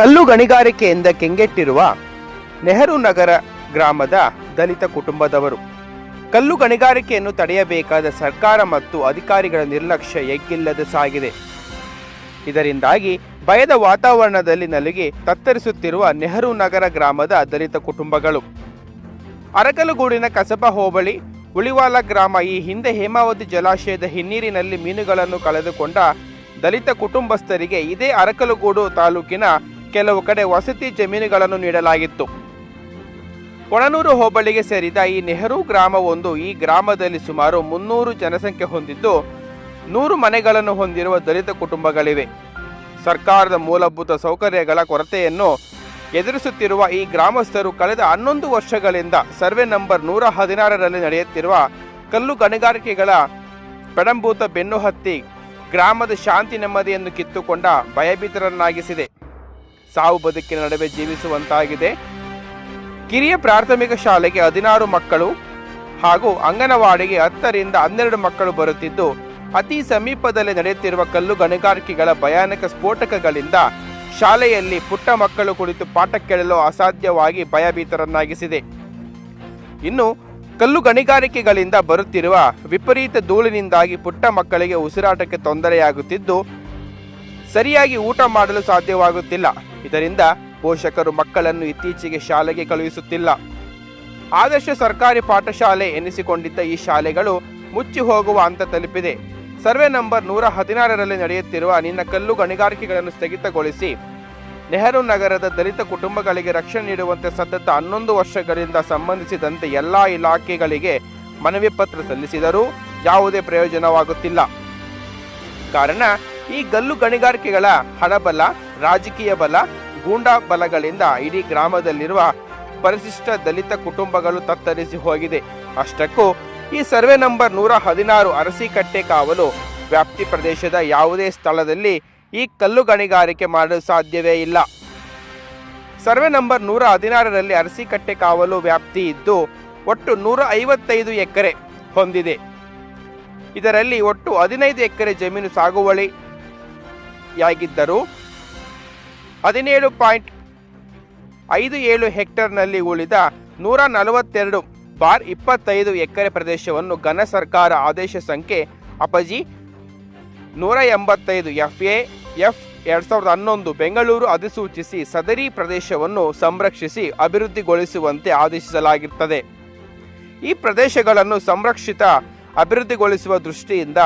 ಕಲ್ಲು ಗಣಿಗಾರಿಕೆಯಿಂದ ಕೆಂಗೆಟ್ಟಿರುವ ನೆಹರು ನಗರ ಗ್ರಾಮದ ದಲಿತ ಕುಟುಂಬದವರು, ಕಲ್ಲು ಗಣಿಗಾರಿಕೆಯನ್ನು ತಡೆಯಬೇಕಾದ ಸರ್ಕಾರ ಮತ್ತು ಅಧಿಕಾರಿಗಳ ನಿರ್ಲಕ್ಷ್ಯ ಎಗ್ಗಿಲ್ಲದೆ ಸಾಗಿದೆ. ಇದರಿಂದಾಗಿ ಭಯದ ವಾತಾವರಣದಲ್ಲಿ ನಲುಗಿ ತತ್ತರಿಸುತ್ತಿರುವ ನೆಹರು ನಗರ ಗ್ರಾಮದ ದಲಿತ ಕುಟುಂಬಗಳು. ಅರಕಲಗೂಡಿನ ಕಸಬಾ ಹೋಬಳಿ, ಉಳಿವಾಲ ಗ್ರಾಮ ಈ ಹಿಂದೆ ಹೇಮಾವತಿ ಜಲಾಶಯದ ಹಿನ್ನೀರಿನಲ್ಲಿ ಮೀನುಗಳನ್ನು ಕಳೆದುಕೊಂಡ ದಲಿತ ಕುಟುಂಬಸ್ಥರಿಗೆ ಇದೇ ಅರಕಲಗೂಡು ತಾಲೂಕಿನ ಕೆಲವು ಕಡೆ ವಸತಿ ಜಮೀನುಗಳನ್ನು ನೀಡಲಾಗಿತ್ತು. ಕೊಣನೂರು ಹೋಬಳಿಗೆ ಸೇರಿದ ಈ ನೆಹರು ಗ್ರಾಮವೊಂದು ಈ ಗ್ರಾಮದಲ್ಲಿ ಸುಮಾರು ಮುನ್ನೂರು ಜನಸಂಖ್ಯೆ ಹೊಂದಿದ್ದು, ನೂರು ಮನೆಗಳನ್ನು ಹೊಂದಿರುವ ದಲಿತ ಕುಟುಂಬಗಳಿವೆ. ಸರ್ಕಾರದ ಮೂಲಭೂತ ಸೌಕರ್ಯಗಳ ಕೊರತೆಯನ್ನು ಎದುರಿಸುತ್ತಿರುವ ಈ ಗ್ರಾಮಸ್ಥರು ಕಳೆದ ಹನ್ನೊಂದು ವರ್ಷಗಳಿಂದ ಸರ್ವೆ ನಂಬರ್ ನೂರ ಹದಿನಾರರಲ್ಲಿ ನಡೆಯುತ್ತಿರುವ ಕಲ್ಲು ಗಣಿಗಾರಿಕೆಗಳ ಪೆಡಂಭೂತ ಬೆನ್ನು ಹತ್ತಿ ಗ್ರಾಮದ ಶಾಂತಿ ನೆಮ್ಮದಿಯನ್ನು ಕಿತ್ತುಕೊಂಡ ಭಯಭೀತರನ್ನಾಗಿಸಿದೆ. ಸಾವು ಬದುಕಿನ ನಡುವೆ ಜೀವಿಸುವಂತಾಗಿದೆ. ಕಿರಿಯ ಪ್ರಾಥಮಿಕ ಶಾಲೆಗೆ ಹದಿನಾರು ಮಕ್ಕಳು ಹಾಗೂ ಅಂಗನವಾಡಿಗೆ ಹತ್ತರಿಂದ ಹನ್ನೆರಡು ಮಕ್ಕಳು ಬರುತ್ತಿದ್ದು, ಅತಿ ಸಮೀಪದಲ್ಲಿ ನಡೆಯುತ್ತಿರುವ ಕಲ್ಲು ಗಣಿಗಾರಿಕೆಗಳ ಭಯಾನಕ ಸ್ಫೋಟಕಗಳಿಂದ ಶಾಲೆಯಲ್ಲಿ ಪುಟ್ಟ ಮಕ್ಕಳು ಕುಳಿತು ಪಾಠ ಕೇಳಲು ಅಸಾಧ್ಯವಾಗಿ ಭಯಭೀತರನ್ನಾಗಿಸಿದೆ. ಇನ್ನು ಕಲ್ಲು ಗಣಿಗಾರಿಕೆಗಳಿಂದ ಬರುತ್ತಿರುವ ವಿಪರೀತ ಧೂಳಿನಿಂದಾಗಿ ಪುಟ್ಟ ಮಕ್ಕಳಿಗೆ ಉಸಿರಾಟಕ್ಕೆ ತೊಂದರೆಯಾಗುತ್ತಿದ್ದು, ಸರಿಯಾಗಿ ಊಟ ಮಾಡಲು ಸಾಧ್ಯವಾಗುತ್ತಿಲ್ಲ. ಇದರಿಂದ ಪೋಷಕರು ಮಕ್ಕಳನ್ನು ಇತ್ತೀಚೆಗೆ ಶಾಲೆಗೆ ಕಳುಹಿಸುತ್ತಿಲ್ಲ. ಆದರ್ಶ ಸರ್ಕಾರಿ ಪಾಠಶಾಲೆ ಎನಿಸಿಕೊಂಡಿದ್ದ ಈ ಶಾಲೆಗಳು ಮುಚ್ಚಿ ಹೋಗುವ ಹಂತ ತಲುಪಿದೆ. ಸರ್ವೆ ನಂಬರ್ ನೂರ ಹದಿನಾರರಲ್ಲಿ ನಡೆಯುತ್ತಿರುವ ನಿನ್ನ ಕಲ್ಲು ಗಣಿಗಾರಿಕೆಗಳನ್ನು ಸ್ಥಗಿತಗೊಳಿಸಿ. ನೆಹರು ನಗರದ ದಲಿತ ಕುಟುಂಬಗಳಿಗೆ ರಕ್ಷಣೆ ನೀಡುವಂತೆ ಸತತ ಹನ್ನೊಂದು ವರ್ಷಗಳಿಂದ ಸಂಬಂಧಿಸಿದಂತೆ ಎಲ್ಲ ಇಲಾಖೆಗಳಿಗೆ ಮನವಿ ಪತ್ರ ಸಲ್ಲಿಸಿದರೂ ಯಾವುದೇ ಪ್ರಯೋಜನವಾಗುತ್ತಿಲ್ಲ. ಕಾರಣ ಈ ಗಲ್ಲು ಗಣಿಗಾರಿಕೆಗಳ ಹಣಬಲ, ರಾಜಕೀಯ ಬಲ, ಗೂಂಡಾ ಬಲಗಳಿಂದ ಇಡೀ ಗ್ರಾಮದಲ್ಲಿರುವ ಪರಿಶಿಷ್ಟ ದಲಿತ ಕುಟುಂಬಗಳು ತತ್ತರಿಸಿ ಹೋಗಿದೆ. ಅಷ್ಟಕ್ಕೂ ಈ ಸರ್ವೆ ನಂಬರ್ ನೂರ ಹದಿನಾರು ಅರಸಿಕಟ್ಟೆ ಕಾವಲು ವ್ಯಾಪ್ತಿ ಪ್ರದೇಶದ ಯಾವುದೇ ಸ್ಥಳದಲ್ಲಿ ಈ ಕಲ್ಲು ಗಣಿಗಾರಿಕೆ ಮಾಡಲು ಸಾಧ್ಯವೇ ಇಲ್ಲ. ಸರ್ವೆ ನಂಬರ್ ನೂರ ಹದಿನಾರರಲ್ಲಿ ಅರಸಿಕಟ್ಟೆ ಕಾವಲು ವ್ಯಾಪ್ತಿ ಇದ್ದು, ಒಟ್ಟು ನೂರ ಐವತ್ತೈದು ಎಕರೆ ಹೊಂದಿದೆ. ಇದರಲ್ಲಿ ಒಟ್ಟು ಹದಿನೈದು ಎಕರೆ ಜಮೀನು ಸಾಗುವಳಿಯಾಗಿದ್ದರೂ ಹದಿನೇಳು ಪಾಯಿಂಟ್ ಐದು ಏಳು ಹೆಕ್ಟರ್ನಲ್ಲಿ ಉಳಿದ ನೂರ ನಲವತ್ತೆರಡು ಬಾರ್ ಇಪ್ಪತ್ತೈದು ಎಕರೆ ಪ್ರದೇಶವನ್ನು ಘನ ಸರ್ಕಾರ ಆದೇಶ ಸಂಖ್ಯೆ ಅಪಜಿ ನೂರ ಎಂಬತ್ತೈದು ಎಫ್ ಎ ಎಫ್ ಎರಡು ಸಾವಿರದ ಹನ್ನೊಂದು ಬೆಂಗಳೂರು ಅಧಿಸೂಚಿಸಿ ಸದರಿ ಪ್ರದೇಶವನ್ನು ಸಂರಕ್ಷಿಸಿ ಅಭಿವೃದ್ಧಿಗೊಳಿಸುವಂತೆ ಆದೇಶಿಸಲಾಗಿರುತ್ತದೆ ಈ ಪ್ರದೇಶಗಳನ್ನು ಸಂರಕ್ಷಿತ ಅಭಿವೃದ್ಧಿಗೊಳಿಸುವ ದೃಷ್ಟಿಯಿಂದ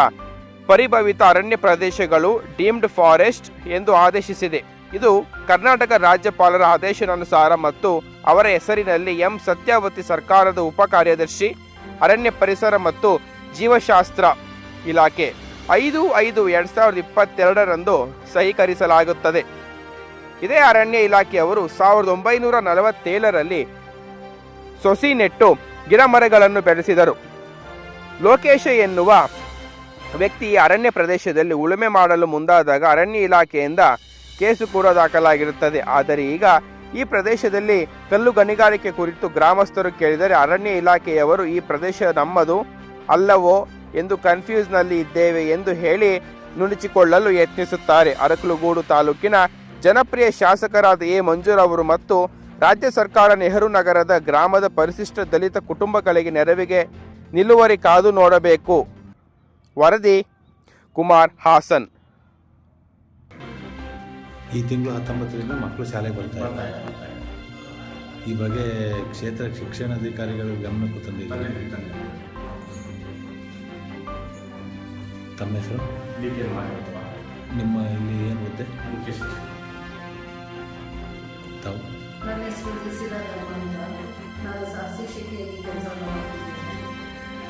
ಪರಿಭವಿತ ಅರಣ್ಯ ಪ್ರದೇಶಗಳು ಡೀಮ್ಡ್ ಫಾರೆಸ್ಟ್ ಎಂದು ಆದೇಶಿಸಿದೆ. ಇದು ಕರ್ನಾಟಕ ರಾಜ್ಯಪಾಲರ ಆದೇಶಾನುಸಾರ ಮತ್ತು ಅವರ ಹೆಸರಿನಲ್ಲಿ ಎಂ. ಸತ್ಯಾವತಿ ಸರ್ಕಾರದ ಉಪ ಕಾರ್ಯದರ್ಶಿ, ಅರಣ್ಯ ಪರಿಸರ ಮತ್ತು ಜೀವಶಾಸ್ತ್ರ ಇಲಾಖೆ ಐದು ಐದು ಎರಡ್ ಸಾವಿರದ ಇಪ್ಪತ್ತೆರಡರಂದು ಸಹೀಕರಿಸಲಾಗುತ್ತದೆ. ಇದೇ ಅರಣ್ಯ ಇಲಾಖೆಯವರು ಸಾವಿರದ ಒಂಬೈನೂರ ನಲವತ್ತೇಳರಲ್ಲಿ ಸೊಸಿ ನೆಟ್ಟು ಗಿಡಮರಗಳನ್ನು ಬೆಳೆಸಿದರು. ಲೋಕೇಶ ಎನ್ನುವ ವ್ಯಕ್ತಿ ಈ ಅರಣ್ಯ ಪ್ರದೇಶದಲ್ಲಿ ಉಳುಮೆ ಮಾಡಲು ಮುಂದಾದಾಗ ಅರಣ್ಯ ಇಲಾಖೆಯಿಂದ ಕೇಸು ಕೂಡ ದಾಖಲಾಗಿರುತ್ತದೆ. ಆದರೆ ಈಗ ಈ ಪ್ರದೇಶದಲ್ಲಿ ಕಲ್ಲು ಗಣಿಗಾರಿಕೆ ಕುರಿತು ಗ್ರಾಮಸ್ಥರು ಕೇಳಿದರೆ ಅರಣ್ಯ ಇಲಾಖೆಯವರು ಈ ಪ್ರದೇಶ ನಮ್ಮದು ಅಲ್ಲವೋ ಎಂದು ಕನ್ಫ್ಯೂಸ್ನಲ್ಲಿ ಇದ್ದೇವೆ ಎಂದು ಹೇಳಿ ನುಣುಚಿಕೊಳ್ಳಲು ಯತ್ನಿಸುತ್ತಾರೆ. ಅರಕಲುಗೂಡು ತಾಲೂಕಿನ ಜನಪ್ರಿಯ ಶಾಸಕರಾದ ಎ. ಮಂಜೂರವರು ಮತ್ತು ರಾಜ್ಯ ಸರ್ಕಾರ ನೆಹರು ನಗರದ ಗ್ರಾಮದ ಪರಿಶಿಷ್ಟ ದಲಿತ ಕುಟುಂಬಗಳಿಗೆ ನೆರವಿಗೆ ನಿಲುವರಿ ಕಾದು ನೋಡಬೇಕು. ವರದಿ ಕುಮಾರ್ ಹಾಸನ್. ಈ ತಿಂಗಳು ಹತ್ತೊಂಬತ್ತರಿಂದ ಮಕ್ಕಳು ಶಾಲೆಗೆ ಬರ್ತಾ ಇದ್ದಾರೆ. ಈ ಬಗ್ಗೆ ಕ್ಷೇತ್ರ ಶಿಕ್ಷಣಾಧಿಕಾರಿಗಳು ಗಮನಕ್ಕೂ ತಂದಿದ್ದಾರೆ. ತಮ್ಮ ಹೆಸರು? ನಿಮ್ಮ ಇಲ್ಲಿ ಏನು ಗೊತ್ತೆ ತಾವು? ನಾನು ಸಹ ಶಿಕ್ಷಕಿಯಾಗಿ ಕೆಲಸ ಮಾಡ್ತಿದ್ದೇನೆ.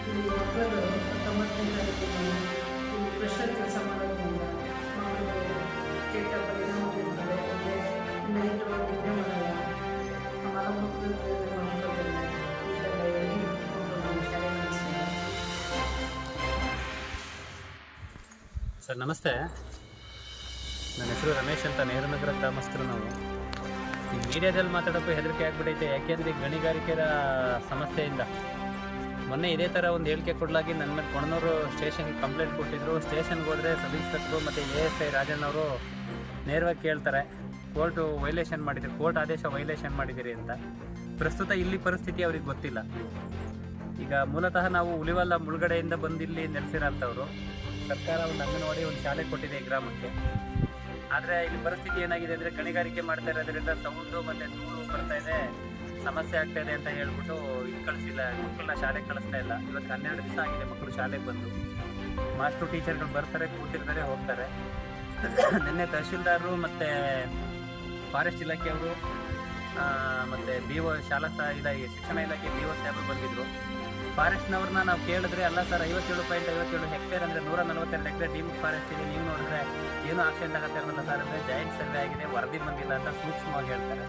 ಸರ್, ನಮಸ್ತೆ. ನನ್ನ ಹೆಸರು ರಮೇಶ್ ಅಂತ ನೆಹರು ನಗರ ಗ್ರಾಮಸ್ಥರು ನಾವು. ಈ ಮೀಡಿಯಾದಲ್ಲಿ ಮಾತಾಡೋಕ್ಕೂ ಹೆದರಿಕೆ ಆಗ್ಬಿಟ್ಟೈತೆ ಯಾಕೆಂದರೆ ಗಣಿಗಾರಿಕೆಯ ಸಮಸ್ಯೆಯಿಂದ. ಮೊನ್ನೆ ಇದೇ ಥರ ಒಂದು ಹೇಳಿಕೆ ಕೊಡಲಾಗಿ ನನ್ನ ಮೇಲೆ ಕೊಣನೂರು ಸ್ಟೇಷನ್ಗೆ ಕಂಪ್ಲೇಂಟ್ ಕೊಟ್ಟಿದ್ರು. ಸ್ಟೇಷನ್ಗೆ ಹೋದರೆ ಸಬ್ ಇನ್ಸ್ಪೆಕ್ಟ್ರು ಮತ್ತು ಎ ಎಸ್ ಐ ರಾಜಣ್ಣವರು ನೇರವಾಗಿ ಕೇಳ್ತಾರೆ. ಕೋರ್ಟು ವೈಲೇಷನ್ ಮಾಡಿದ್ದೀರಿ ಕೋರ್ಟ್ ಆದೇಶ ವೈಲೇಷನ್ ಮಾಡಿದ್ದೀರಿ ಅಂತ. ಪ್ರಸ್ತುತ ಇಲ್ಲಿ ಪರಿಸ್ಥಿತಿ ಅವ್ರಿಗೆ ಗೊತ್ತಿಲ್ಲ. ಈಗ ಮೂಲತಃ ನಾವು ಉಳಿವಲ್ಲ ಮುಳುಗಡೆಯಿಂದ ಬಂದಿಲ್ಲಿ ನೆಲೆಸಿರೋಂಥವ್ರು ಸರ್ಕಾರ ಒಂದು ಅಂಗನವಾಡಿ ಒಂದು ಶಾಲೆ ಕೊಟ್ಟಿದೆ ಈ ಗ್ರಾಮಕ್ಕೆ. ಆದರೆ ಇಲ್ಲಿ ಪರಿಸ್ಥಿತಿ ಏನಾಗಿದೆ ಅಂದರೆ ಗಣಿಗಾರಿಕೆ ಮಾಡ್ತಾ ಇರೋದ್ರಿಂದ ಸೌಂಡು ಮತ್ತು ಧೂಳು ಬರ್ತಾ ಇದೆ. ಸಮಸ್ಯೆ ಆಗ್ತಾ ಇದೆ ಅಂತ ಹೇಳ್ಬಿಟ್ಟು ಇದು ಕಳಿಸಿಲ್ಲ. ಮಕ್ಕಳನ್ನ ಶಾಲೆಗೆ ಕಳಿಸ್ತಾ ಇಲ್ಲ. ಇವತ್ತು ಹನ್ನೆರಡು ದಿವಸ ಆಗಿದೆ ಮಕ್ಕಳು ಶಾಲೆಗೆ ಬಂದು. ಮಾಸ್ಟರ್ ಟೀಚರ್ಗಳು ಬರ್ತಾರೆ, ಕೂತಿರ್ತಾರೆ, ಹೋಗ್ತಾರೆ. ನಿನ್ನೆ ತಹಶೀಲ್ದಾರರು ಮತ್ತು ಫಾರೆಸ್ಟ್ ಇಲಾಖೆಯವರು ಮತ್ತು ಬಿ ಒ ಶಾಲಾ ಇದಾಗಿ, ಶಿಕ್ಷಣ ಇಲಾಖೆ ಬಿ ಒ ಸಾಹೇಬರು ಬಂದಿದ್ದರು ಫಾರೆಸ್ಟ್ನವ್ರನ್ನ ನಾವು ಕೇಳಿದ್ರೆ, ಅಲ್ಲ ಸರ್, ಐವತ್ತೇಳು ಪಾಯಿಂಟ್ ಐವತ್ತೇಳು ಹೆಕ್ಟೇರ್ ಅಂದರೆ ನೂರ ನಲವತ್ತೆರಡು ಹೆಕ್ಟೇರ್ ಡೀಮ್ ಫಾರೆಸ್ಟ್ ಇದೆ. ನೀವು ನೋಡಿದ್ರೆ ಏನು ಆಕ್ಷನ್ ತಗೋತಾ ಇರಲಿಲ್ಲ ಸರ್, ಅಂದರೆ ಜಾಯಿಂಟ್ ಸರ್ವೆ ಆಗಿದೆ, ವರದಿ ಬಂದಿಲ್ಲ ಅಂತ ಸೂಕ್ಷ್ಮವಾಗಿ ಹೇಳ್ತಾರೆ.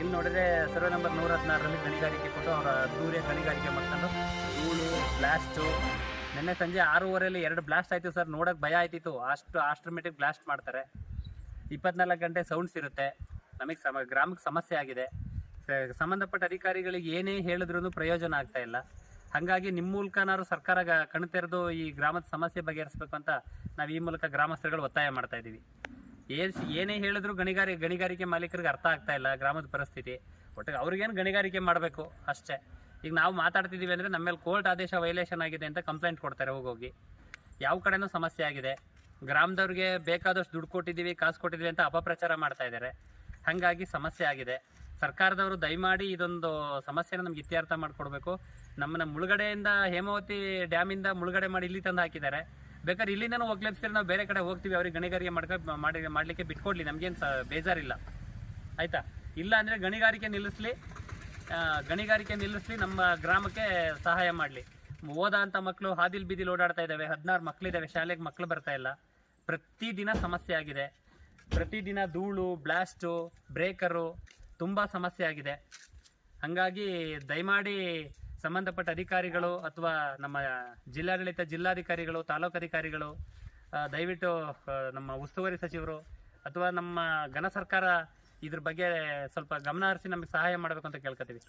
ಇಲ್ಲಿ ನೋಡಿದ್ರೆ ಸರ್ವೆ ನಂಬರ್ ನೂರ ಹದಿನಾರರಲ್ಲಿ ಗಣಿಗಾರಿಕೆ ಕೊಟ್ಟು ಅವರ ದೂರ ಗಣಿಗಾರಿಕೆ ಮಾಡ್ಕೊಂಡು ಧೂಳು ಬ್ಲಾಸ್ಟು ನಿನ್ನೆ ಸಂಜೆ ಆರೂವರೆಯಲ್ಲಿ ಎರಡು ಬ್ಲಾಸ್ಟ್ ಆಯಿತು ಸರ್ ನೋಡೋಕೆ ಭಯ ಆಯ್ತಿತ್ತು. ಅಷ್ಟು ಆಸ್ಟ್ರಮೆಟಿಕ್ ಬ್ಲಾಸ್ಟ್ ಮಾಡ್ತಾರೆ. ಇಪ್ಪತ್ನಾಲ್ಕು ಗಂಟೆ ಸೌಂಡ್ಸ್ ಇರುತ್ತೆ. ನಮಗೆ ಸಮ, ಗ್ರಾಮಕ್ಕೆ ಸಮಸ್ಯೆ ಆಗಿದೆ. ಸಂಬಂಧಪಟ್ಟ ಅಧಿಕಾರಿಗಳಿಗೆ ಏನೇ ಹೇಳಿದ್ರೂ ಪ್ರಯೋಜನ ಆಗ್ತಾ ಇಲ್ಲ. ಹಾಗಾಗಿ ನಿಮ್ಮ ಮೂಲಕನಾದ್ರು ಸರ್ಕಾರ ಕಣ್ತೆರೆದು ತೆರೆದು ಈ ಗ್ರಾಮದ ಸಮಸ್ಯೆ ಬಗೆಹರಿಸ್ಬೇಕು ಅಂತ ನಾವು ಈ ಮೂಲಕ ಗ್ರಾಮಸ್ಥರುಗಳು ಒತ್ತಾಯ ಮಾಡ್ತಾ ಇದ್ದೀವಿ ಏನ್ ಏನೇ ಹೇಳಿದ್ರು ಗಣಿಗಾರಿ ಗಣಿಗಾರಿಕೆ ಮಾಲೀಕರಿಗೆ ಅರ್ಥ ಆಗ್ತಾ ಇಲ್ಲ, ಗ್ರಾಮದ ಪರಿಸ್ಥಿತಿ. ಒಟ್ಟಿಗೆ ಅವ್ರಿಗೇನು ಗಣಿಗಾರಿಕೆ ಮಾಡಬೇಕು? ಅಷ್ಟೇ. ಈಗ ನಾವು ಮಾತಾಡ್ತಿದ್ದೀವಿ ಅಂದರೆ ನಮ್ಮ ಮೇಲೆ ಕೋರ್ಟ್ ಆದೇಶ ವೈಲೇಷನ್ ಆಗಿದೆ ಅಂತ ಕಂಪ್ಲೇಂಟ್ ಕೊಡ್ತಾರೆ ಹೋಗೋಗಿ. ಯಾವ ಕಡೆನೂ ಸಮಸ್ಯೆ ಆಗಿದೆ. ಗ್ರಾಮದವ್ರಿಗೆ ಬೇಕಾದಷ್ಟು ದುಡ್ಡು ಕೊಟ್ಟಿದ್ದೀವಿ ಕಾಸು ಕೊಟ್ಟಿದ್ದೀವಿ ಅಂತ ಅಪಪ್ರಚಾರ ಮಾಡ್ತಾ ಇದ್ದಾರೆ. ಹಾಗಾಗಿ ಸಮಸ್ಯೆ ಆಗಿದೆ. ಸರ್ಕಾರದವರು ದಯಮಾಡಿ ಇದೊಂದು ಸಮಸ್ಯೆನ ನಮ್ಗೆ ಇತ್ಯರ್ಥ ಮಾಡಿಕೊಡ್ಬೇಕು. ನಮ್ಮನ್ನ ಮುಳುಗಡೆಯಿಂದ ಹೇಮಾವತಿ ಡ್ಯಾಮಿಂದ ಮುಳುಗಡೆ ಮಾಡಿ ಇಲ್ಲಿ ತಂದು ಹಾಕಿದ್ದಾರೆ. ಬೇಕಾದ್ರೆ ಇಲ್ಲಿಂದ ಒಗ್ಲೆಪ್ಸಿದ್ರೆ ನಾವು ಬೇರೆ ಕಡೆ ಹೋಗ್ತೀವಿ, ಅವ್ರಿಗೆ ಗಣಿಗಾರಿಕೆ ಮಾಡ್ಕೊ, ಮಾಡಿ, ಮಾಡಲಿಕ್ಕೆ ಬಿಟ್ಕೊಡ್ಲಿ, ನಮಗೇನು ಸ ಬೇಜಾರಿಲ್ಲ. ಆಯ್ತಾ? ಇಲ್ಲ ಅಂದರೆ ಗಣಿಗಾರಿಕೆ ನಿಲ್ಲಿಸ್ಲಿ ಗಣಿಗಾರಿಕೆ ನಿಲ್ಲಿಸ್ಲಿ, ನಮ್ಮ ಗ್ರಾಮಕ್ಕೆ ಸಹಾಯ ಮಾಡಲಿ. ಓದ ಅಂತ ಮಕ್ಕಳು ಹಾದಿಲ್ ಬೀದಿಲಿ ಓಡಾಡ್ತಾ ಇದ್ದಾವೆ, ಹದಿನಾರು ಮಕ್ಕಳಿದ್ದಾವೆ ಶಾಲೆಗೆ ಮಕ್ಕಳು ಬರ್ತಾ ಇಲ್ಲ. ಪ್ರತಿದಿನ ಸಮಸ್ಯೆ ಆಗಿದೆ. ಪ್ರತಿದಿನ ಧೂಳು, ಬ್ಲಾಸ್ಟು, ಬ್ರೇಕರು, ತುಂಬ ಸಮಸ್ಯೆ ಆಗಿದೆ. ಹಾಗಾಗಿ ದಯಮಾಡಿ ಸಂಬಂಧಪಟ್ಟ ಅಧಿಕಾರಿಗಳು ಅಥವಾ ನಮ್ಮ ಜಿಲ್ಲಾಡಳಿತ ಜಿಲ್ಲಾಧಿಕಾರಿಗಳು ತಾಲೂಕು ಅಧಿಕಾರಿಗಳು ಆ, ದಯವಿಟ್ಟು ನಮ್ಮ ಉಸ್ತುವಾರಿ ಸಚಿವರು ಅಥವಾ ನಮ್ಮ ಘನ ಸರ್ಕಾರ ಇದ್ರ ಬಗ್ಗೆ ಸ್ವಲ್ಪ ಗಮನ ಹರಿಸಿ ನಮಗೆ ಸಹಾಯ ಮಾಡಬೇಕು ಅಂತ ಕೇಳ್ಕೊತೀವಿ.